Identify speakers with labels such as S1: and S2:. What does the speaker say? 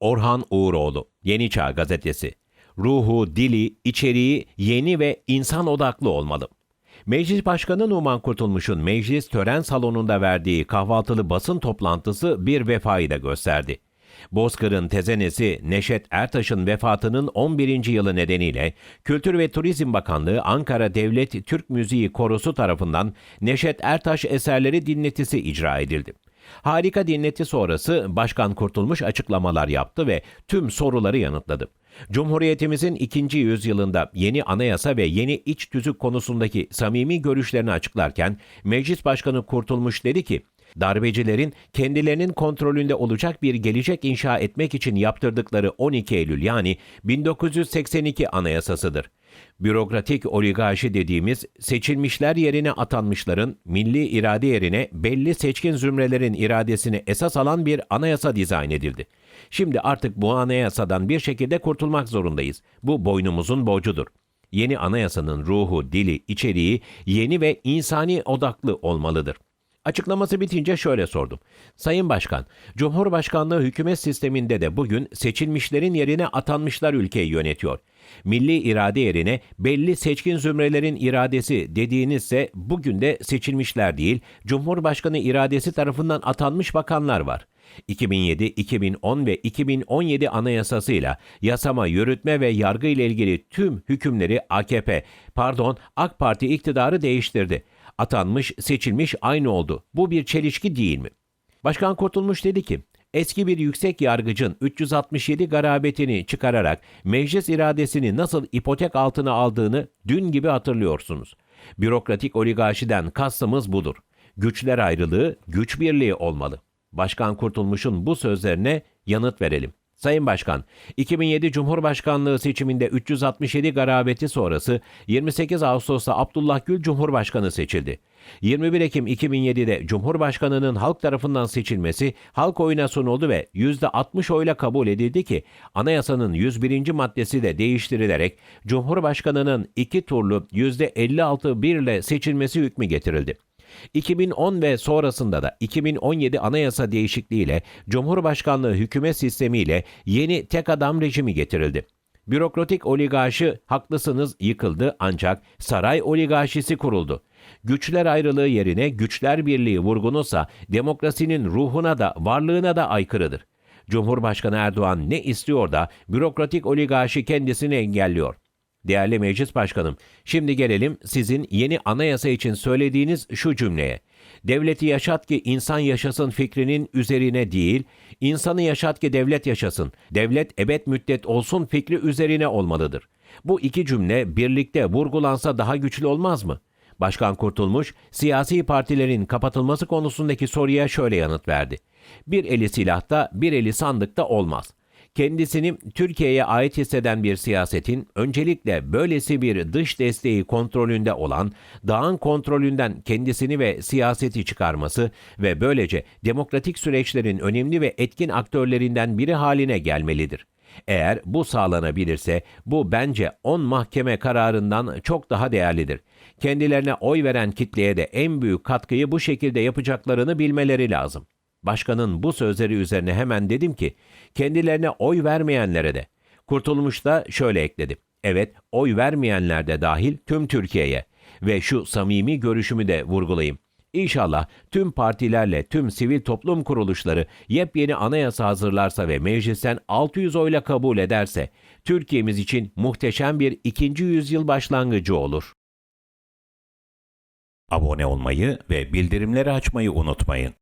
S1: Orhan Uğuroğlu, Yeni Çağ Gazetesi. Ruhu, dili, içeriği yeni ve insan odaklı olmalı. Meclis Başkanı Numan Kurtulmuş'un meclis tören salonunda verdiği kahvaltılı basın toplantısı bir vefayı da gösterdi. Bozkır'ın tezenesi Neşet Ertaş'ın vefatının 11. yılı nedeniyle Kültür ve Turizm Bakanlığı Ankara Devlet Türk Müziği Korosu tarafından Neşet Ertaş eserleri dinletisi icra edildi. Harika dinleti sonrası Başkan Kurtulmuş açıklamalar yaptı ve tüm soruları yanıtladı. Cumhuriyetimizin ikinci yüzyılında yeni anayasa ve yeni iç tüzük konusundaki samimi görüşlerini açıklarken Meclis Başkanı Kurtulmuş dedi ki, darbecilerin kendilerinin kontrolünde olacak bir gelecek inşa etmek için yaptırdıkları 12 Eylül yani 1982 anayasasıdır. Bürokratik oligarşi dediğimiz seçilmişler yerine atanmışların milli irade yerine belli seçkin zümrelerin iradesini esas alan bir anayasa dizayn edildi. Şimdi artık bu anayasadan bir şekilde kurtulmak zorundayız. Bu boynumuzun borcudur. Yeni anayasanın ruhu, dili, içeriği yeni ve insani odaklı olmalıdır. Açıklaması bitince şöyle sordum. Sayın Başkan, Cumhurbaşkanlığı hükümet sisteminde de bugün seçilmişlerin yerine atanmışlar ülkeyi yönetiyor. Milli irade yerine belli seçkin zümrelerin iradesi dediğinizse bugün de seçilmişler değil, Cumhurbaşkanı iradesi tarafından atanmış bakanlar var. 2007, 2010 ve 2017 anayasasıyla yasama, yürütme ve yargı ile ilgili tüm hükümleri AKP, pardon AK Parti iktidarı değiştirdi. Atanmış, seçilmiş aynı oldu. Bu bir çelişki değil mi? Başkan Kurtulmuş dedi ki, eski bir yüksek yargıcın 367 garabetini çıkararak meclis iradesini nasıl ipotek altına aldığını dün gibi hatırlıyorsunuz. Bürokratik oligarşiden kastımız budur. Güçler ayrılığı, güç birliği olmalı. Başkan Kurtulmuş'un bu sözlerine yanıt verelim. Sayın Başkan, 2007 Cumhurbaşkanlığı seçiminde 367 garabeti sonrası 28 Ağustos'ta Abdullah Gül Cumhurbaşkanı seçildi. 21 Ekim 2007'de Cumhurbaşkanının halk tarafından seçilmesi halk oyuna sunuldu ve %60 oyla kabul edildi ki anayasanın 101. maddesi de değiştirilerek Cumhurbaşkanının iki turlu %56 bir ile seçilmesi hükmü getirildi. 2010 ve sonrasında da 2017 anayasa değişikliğiyle Cumhurbaşkanlığı hükümet sistemiyle yeni tek adam rejimi getirildi. Bürokratik oligarşi haklısınız yıkıldı ancak saray oligarşisi kuruldu. Güçler ayrılığı yerine güçler birliği vurgunuysa demokrasinin ruhuna da varlığına da aykırıdır. Cumhurbaşkanı Erdoğan ne istiyor da bürokratik oligarşi kendisini engelliyor. Değerli Meclis Başkanım, şimdi gelelim sizin yeni anayasa için söylediğiniz şu cümleye. Devleti yaşat ki insan yaşasın fikrinin üzerine değil, insanı yaşat ki devlet yaşasın, devlet ebed müddet olsun fikri üzerine olmalıdır. Bu iki cümle birlikte vurgulansa daha güçlü olmaz mı? Başkan Kurtulmuş, siyasi partilerin kapatılması konusundaki soruya şöyle yanıt verdi. Bir eli silahta, bir eli sandıkta olmaz kendisini Türkiye'ye ait hisseden bir siyasetin öncelikle böylesi bir dış desteği kontrolünde olan dağın kontrolünden kendisini ve siyaseti çıkarması ve böylece demokratik süreçlerin önemli ve etkin aktörlerinden biri haline gelmelidir. Eğer bu sağlanabilirse bu bence 10 mahkeme kararından çok daha değerlidir. Kendilerine oy veren kitleye de en büyük katkıyı bu şekilde yapacaklarını bilmeleri lazım. Başkanın bu sözleri üzerine hemen dedim ki kendilerine oy vermeyenlere de. Kurtulmuş da şöyle ekledi. Evet oy vermeyenler de dahil tüm Türkiye'ye ve şu samimi görüşümü de vurgulayayım. İnşallah tüm partilerle tüm sivil toplum kuruluşları yepyeni anayasa hazırlarsa ve meclisten 600 oyla kabul ederse Türkiye'miz için muhteşem bir ikinci yüzyıl başlangıcı olur. Abone olmayı ve bildirimleri açmayı unutmayın.